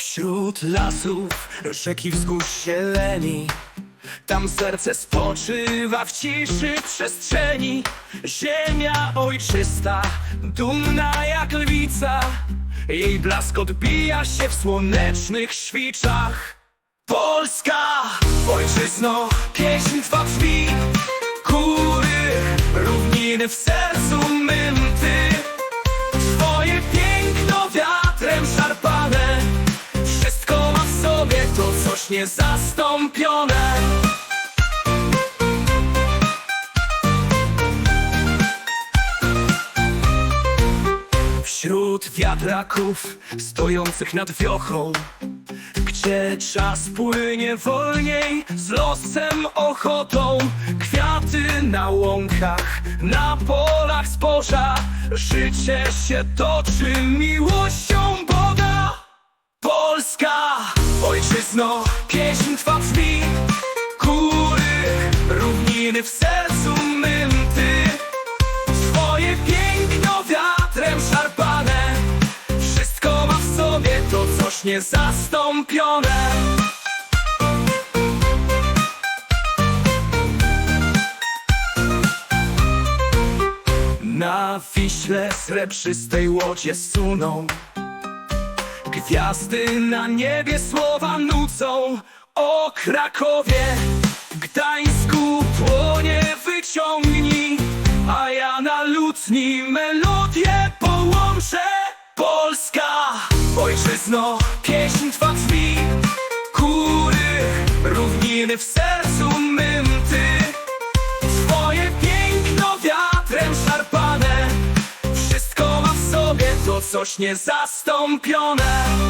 Wśród lasów, rzeki wzgórz zieleni. Tam serce spoczywa w ciszy przestrzeni. Ziemia ojczysta, dumna jak lwica. Jej blask odbija się w słonecznych świczach. Polska, ojczyzno, pieśń twa brzmi. Góry, równiny w sercu to coś niezastąpione Wśród wiatraków stojących nad wiochą Gdzie czas płynie wolniej z losem ochotą Kwiaty na łąkach, na polach zboża Życie się toczy miłością Boga. Polska, ojczyzno, pieśń twa brzmi. Góry, równiny w sercu mym ty Twoje piękno wiatrem szarpane. Wszystko ma w sobie to coś niezastąpione. Na Wiśle srebrzystej łodzie suną Gwiazdy na niebie słowa nucą O Krakowie, Gdańsku płonie wyciągnij A ja na lutni melodię połączę. Polska, ojczyzno, pieśń twa brzmi Góry, równiny w sercu mym coś niezastąpione